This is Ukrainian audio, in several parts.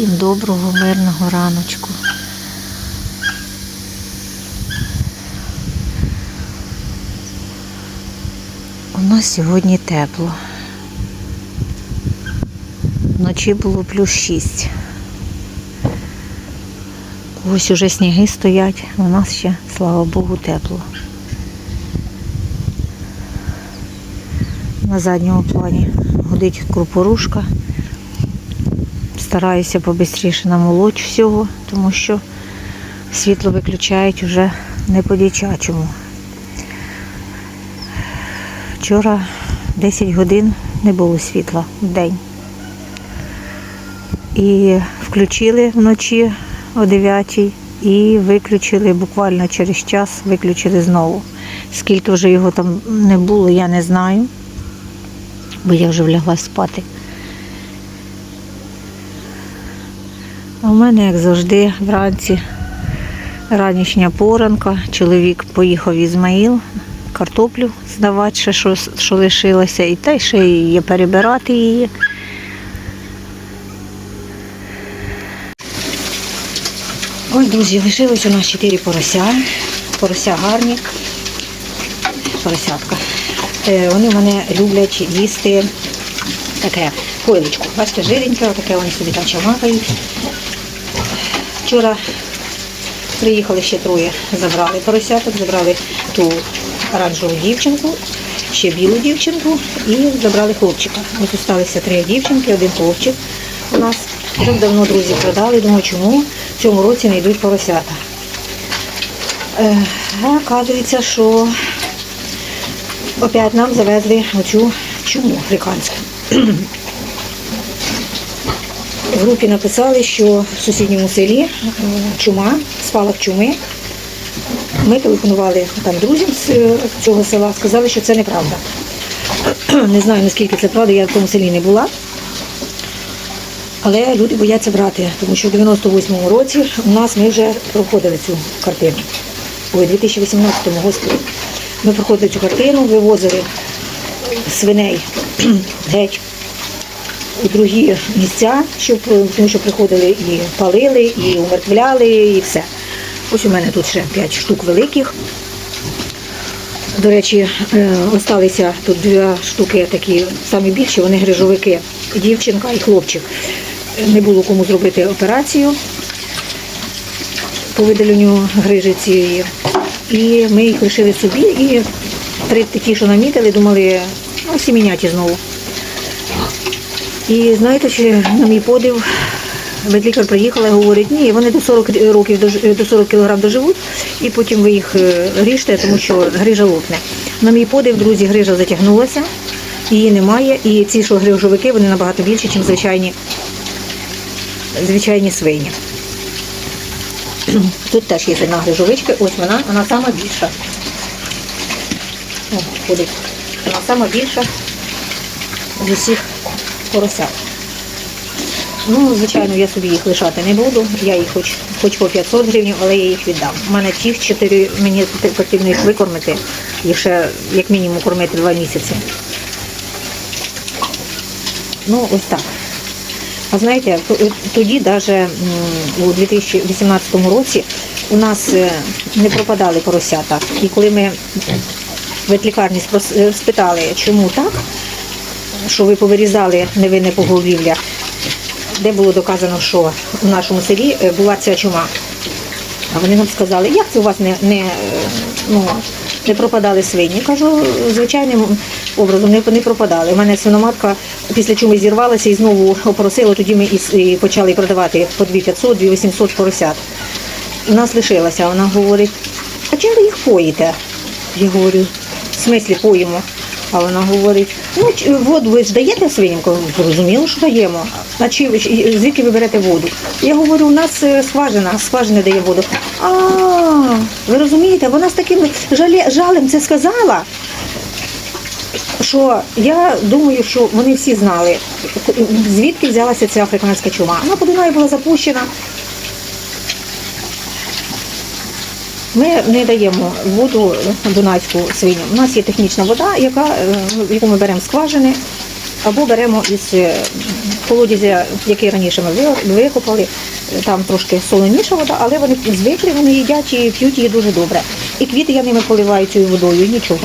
Всім доброго, мирного раночку. У нас сьогодні тепло. Вночі було плюс 6. Ось уже сніги стоять, у нас ще, слава Богу, тепло. На задньому плані гудить крупорушка. Стараюся побистріше намолоть всього, тому що світло виключають вже не по-дівчачому. Вчора 10 годин не було світла в день. І включили вночі о 9 і виключили буквально через час, виключили знову. Скільки вже його там не було, я не знаю, бо я вже влягла спати. А в мене, як завжди, вранці ранішня поранка. Чоловік поїхав в Ізмаїл, картоплю здавати, ще що, що лишилося, і та ще її перебирати її. Ось, друзі, лишилось у нас 4 порося. Порося гарні. Поросятка. Е, Вони мене люблять їсти таке койлечко. Бачите, жиреньке, таке вони собі там чамакають. Вчора приїхали ще троє, забрали поросяток, забрали ту оранжеву дівчинку, ще білу дівчинку і забрали хлопчика. Ось залишилися три дівчинки, один хлопчик у нас. Вже давно друзі продали, думаю, чому в цьому році не йдуть поросята. Е, оказується, що опять нам завезли оцю чуму африканську. В групі написали, що в сусідньому селі е, чума, спалах чуми. Ми телефонували там друзям з е, цього села, сказали, що це неправда. Не знаю, наскільки це правда, я в тому селі не була. Але люди бояться брати, тому що в 98-му році у нас ми вже проходили цю картину. Ой, 2018-му, господи. Ми проходили цю картину, вивозили свиней геть у другі місця, щоб, тому що приходили і палили, і умертвляли, і все. Ось у мене тут ще 5 штук великих. До речі, е, осталися тут дві штуки такі самі більші, вони грижовики, дівчинка і хлопчик. Не було кому зробити операцію по видаленню грижі цієї. І ми їх лишили собі і три такі, що намітили, думали, ну, сіміняті знову. І знаєте, що на мій подив, ветлікар приїхала і говорить, ні, вони до 40 років до 40 кілограм доживуть, і потім ви їх е, ріжте, тому що грижа лопне. На мій подив, друзі, грижа затягнулася, її немає, і ці що грижовики, вони набагато більші, ніж звичайні, звичайні свині. Тут теж є одна грижовичка, ось вона, вона сама більша. О, ходить. Вона сама більша з усіх поросят. Ну, звичайно, я собі їх лишати не буду. Я їх хоч, хоч по 500 гривень, але я їх віддам. У мене тих 4, мені потрібно їх викормити, їх ще як мінімум кормити 2 місяці. Ну, ось так. А знаєте, тоді, навіть у 2018 році, у нас е, не пропадали поросята. І коли ми в ветлікарні е, спитали, чому так, що ви повирізали невинне поголів'я, де було доказано, що в нашому селі е, була ця чума. А вони нам сказали, як це у вас не, не, ну, не пропадали свині? Кажу, звичайним образом не, не пропадали. У мене свиноматка після чуми зірвалася і знову опросила, тоді ми і, і почали продавати по 2500, 2800 поросят. У нас лишилася, вона говорить, а чим ви їх поїте? Я говорю, в смислі поїмо. А вона говорить, ну воду ви ж даєте свиням? Зрозуміло, що даємо. А чи звідки ви берете воду? Я говорю, у нас е, скважина, скважина дає воду. А, ви розумієте, вона з таким жале- жалем це сказала. Що я думаю, що вони всі знали, звідки взялася ця африканська чума. Вона по Дунаю була запущена. Ми не даємо воду дунайську свиням. У нас є технічна вода, яка, е, яку ми беремо з скважини Або беремо із е, колодязя, який раніше ми ви- викопали, там трошки солоніша вода, але вони звикли, вони їдять і п'ють її дуже добре. І квіти я ними поливаю цією водою, нічого.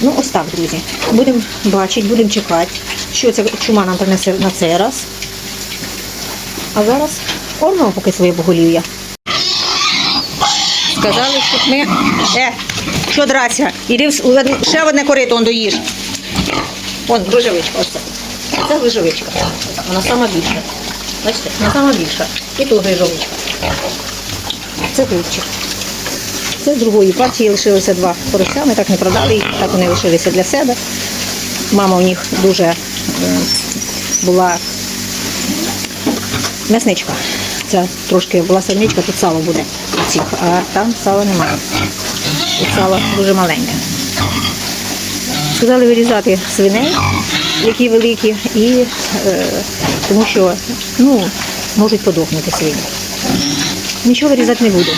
Ну, ось так, друзі. Будемо бачити, будемо чекати, що ця чума нам принесе на цей раз. А зараз кормимо поки своє поголів'я. Сказали, щоб ми. Е, що драться? Іди в- ще одне корито он доїж. Вон, гружевичка, ось це. Це гружевичка. Вона сама більша. Бачите, вона сама більша. І тут гружовичка. Це голубчик. Це з другої партії лишилося два порося, ми так не продали їх, так вони лишилися для себе. Мама у них дуже е, була м'ясничка. Це трошки була самичка, тут сало буде у цих, а там сала немає. Тут сало дуже маленьке. Сказали вирізати свиней, які великі, і е, тому що ну, можуть подохнути свині. Нічого вирізати не буду.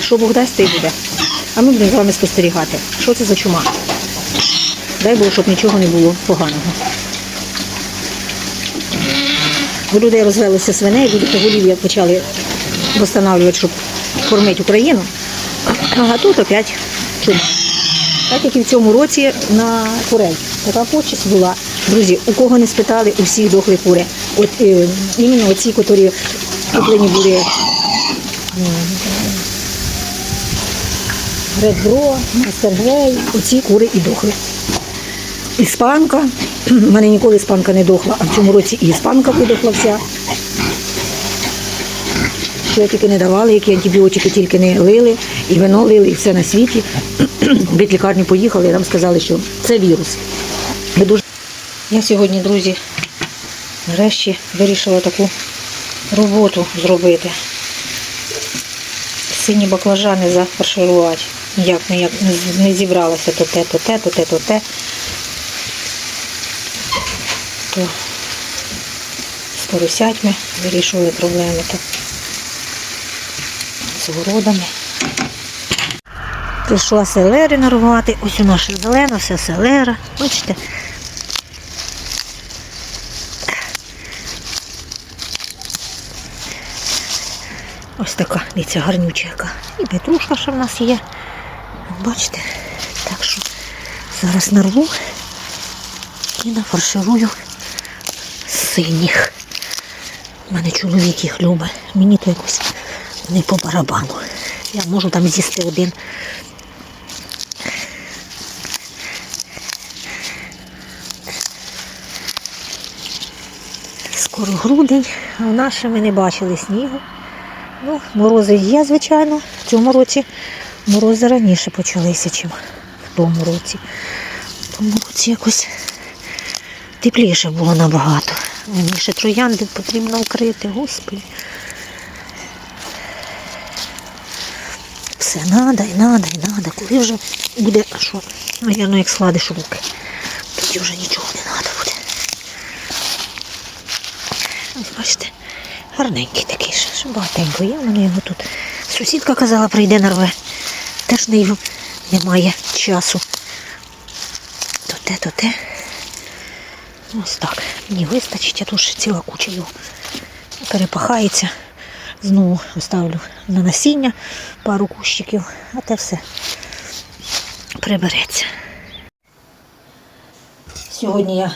Що Бог дасть, те й буде. А ми будемо з вами спостерігати. Що це за чума? Дай Бог, щоб нічого не було поганого. У людей розвелося свиней, люди поголів'я почали встановлювати, щоб кормити Україну. А тут опять чума. Так як і в цьому році на курей. Така почесть була. Друзі, у кого не спитали, у всіх дохли кури. От е, іменно оці, які куплені були Редбро, Мастергрей, оці кури і дохли. Іспанка. У мене ніколи іспанка не дохла, а в цьому році і іспанка видохла вся. Що тільки не давали, які антибіотики тільки не лили, і вино лили, і все на світі. В лікарню поїхали, і нам сказали, що це вірус. Ми дуже... Я сьогодні, друзі, нарешті вирішила таку роботу зробити. Сині баклажани зафарширувати. Ніяк не зібралося то те, то те, то те, то те. То з поросятьми вирішували проблеми. То з городами. Прийшла селери нарвати. Ось у нас зелена, вся селера. Бачите? Ось така, дивіться, гарнюча яка. І петрушка ще в нас є. Бачите? Так що зараз нарву і нафарширую синіх. У мене чоловік їх любить. Мені то якось не по барабану. Я можу там з'їсти один. Скоро грудень, а в нас ще ми не бачили снігу. Ну, морози є, звичайно. В цьому році морози раніше почалися, ніж в тому році. В тому році якось тепліше було набагато. Мені ще троянди потрібно вкрити, господи. Все надо і надо, і надо. Коли вже буде, а що, навірно, як складеш руки, тоді вже нічого не треба буде. Ось бачите, гарненький такий, ще багатенько є, мене його тут. Сусідка казала, прийде нарве. Теж в неї немає часу. То те, то те. Ось так. Мені вистачить, а тут ще ціла куча його перепахається. Знову оставлю на насіння пару кущиків, а те все прибереться. Сьогодні я,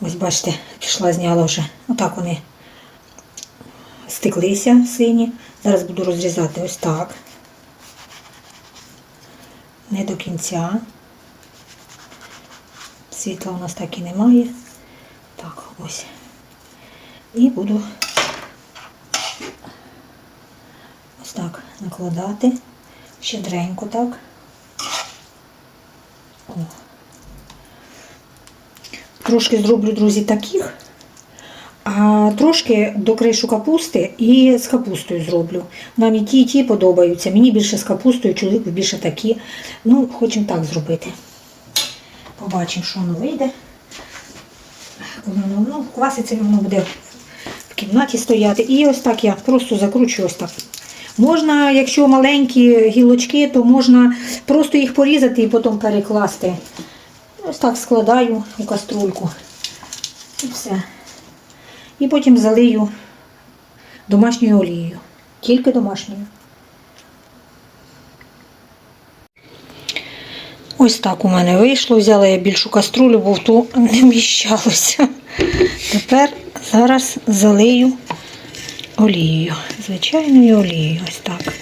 ось бачите, пішла, зняла вже. Отак вони стеклися сині. Зараз буду розрізати ось так. Не до кінця. Світла у нас так і немає. Так, ось. І буду ось так накладати. Щедренько так. О. Трошки зроблю, друзі, таких, а трошки докришу капусти і з капустою зроблю. Нам і ті, і ті подобаються. Мені більше з капустою, чоловіку більше такі. Ну, хочемо так зробити. Побачимо, що воно вийде. Ну, кваситься воно буде в кімнаті стояти. І ось так я просто закручую ось так. Можна, якщо маленькі гілочки, то можна просто їх порізати і потім перекласти. Ось так складаю у каструльку. І все. І потім залию домашньою олією. Тільки домашньою. Ось так у мене вийшло. Взяла я більшу каструлю, бо в ту не вміщалося. Тепер зараз залию олією. Звичайною олією. Ось так.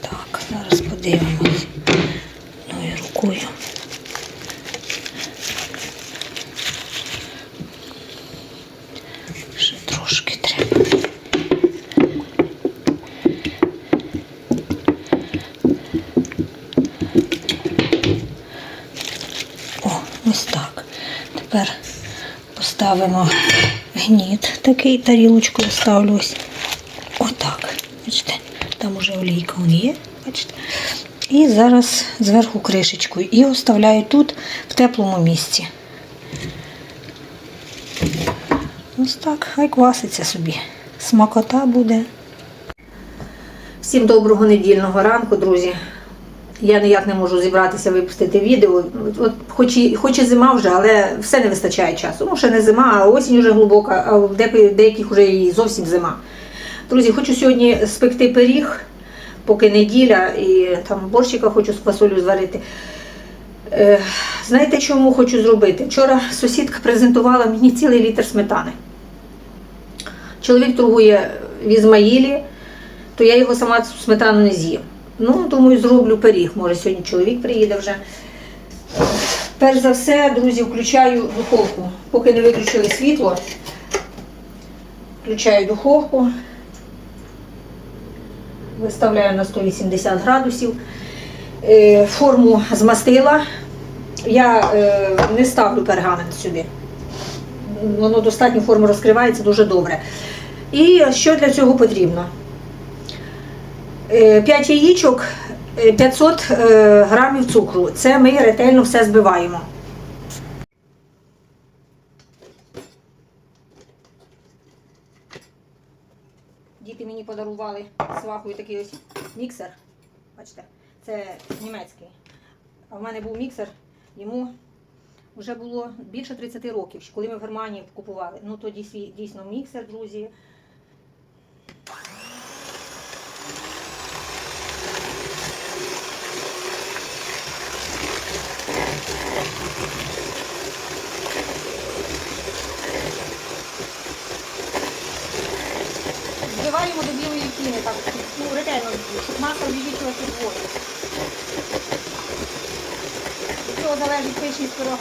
Так, зараз подивимось. Одною рукою. Ще трошки треба. О, ось так. Тепер поставимо гніт такий, тарілочкою ставлю ось. Отак. Бачите, там уже олійка вон є, бачите. І зараз зверху кришечкою. І оставляю тут в теплому місці. Ось так, хай кваситься собі. Смакота буде. Всім доброго недільного ранку, друзі. Я ніяк не можу зібратися випустити відео. От, хоч, і, хоч і зима вже, але все не вистачає часу. Ну, ще не зима, а осінь вже глибока, а в деяких, вже і зовсім зима. Друзі, хочу сьогодні спекти пиріг, поки неділя, і там борщика хочу з квасолю зварити. Е, знаєте, чому хочу зробити? Вчора сусідка презентувала мені цілий літр сметани. Чоловік торгує в Ізмаїлі, то я його сама сметану не з'їм. Ну, думаю, зроблю пиріг. Може, сьогодні чоловік приїде вже. Перш за все, друзі, включаю духовку. Поки не виключили світло, включаю духовку, виставляю на 180 градусів. Е, Форму змастила. Я е, не ставлю пергамент сюди. Воно достатньо форма розкривається дуже добре. І що для цього потрібно? 5 яєчок, е, 500 е, грамів цукру. Це ми ретельно все збиваємо. Діти мені подарували свахою такий ось міксер. Бачите, це німецький. А в мене був міксер, йому вже було більше 30 років, коли ми в Германії купували. Ну тоді дійсно міксер, друзі. चीज करो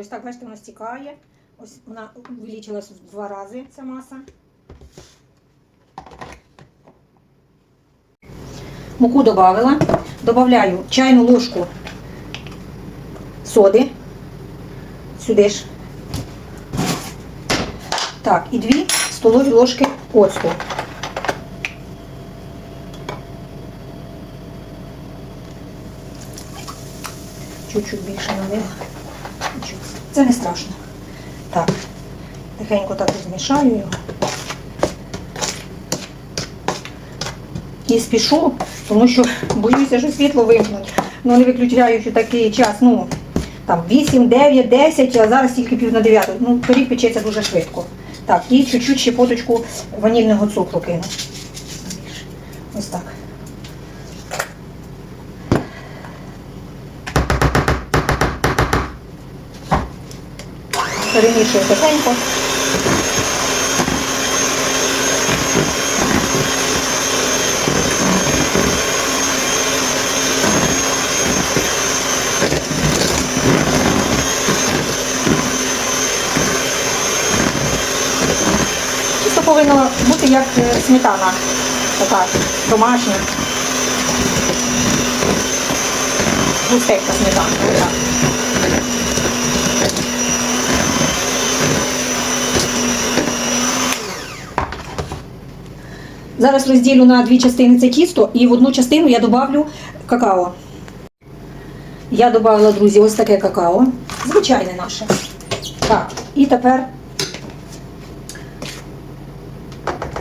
ось так, бачите, вона стікає. Ось вона увеличилась в два рази, ця маса. Муку додавила. Добавляю чайну ложку соди. Сюди ж. Так, і дві столові ложки оцту. Чуть-чуть більше налила. Це не страшно. Так, тихенько так розмішаю його. І спішу, тому що боюся, що світло вимкнуть. Ну, не виключаючи такий час, ну, там 8, 9, 10, а зараз тільки пів на 9. Ну, пиріг печеться дуже швидко. Так, і чуть-чуть щепоточку ванільного цукру кину. перемішую тихенько. Чисто повинно бути як е, сметана, така домашня. Густенька сметана. Зараз розділю на дві частини це тісто і в одну частину я добавлю какао. Я додала, друзі, ось таке какао. Звичайне наше. Так, і тепер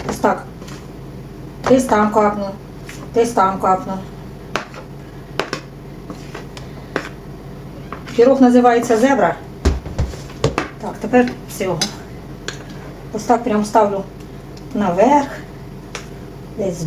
ось так. Десь там капну, десь там капну. Пірог називається зебра. Так, тепер цього. Ось так прямо ставлю наверх, десь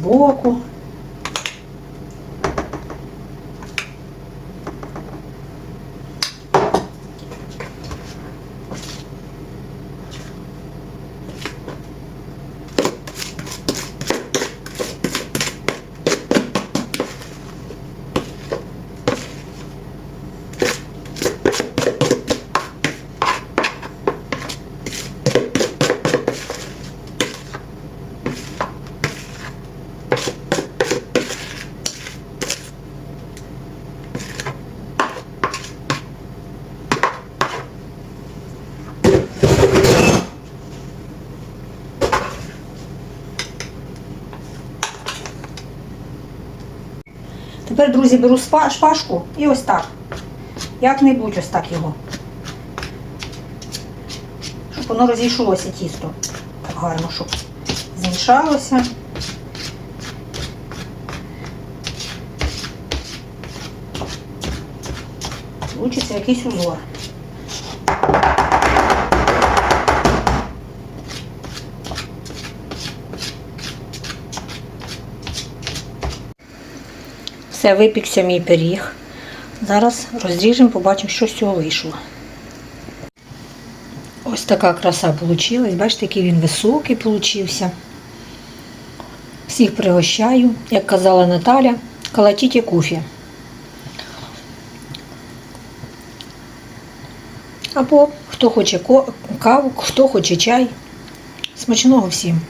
Тепер, друзі, беру шпажку і ось так. Як-небудь ось так його. Щоб воно розійшлося тісто. Так гарно, щоб змішалося. Получиться якийсь узор. Все, випікся мій пиріг. Зараз розріжемо, побачимо, що з цього вийшло. Ось така краса вийшла. Бачите, який він високий получився. Всіх пригощаю, як казала Наталя, калатіть кофе. Або хто хоче каву, хто хоче чай. Смачного всім!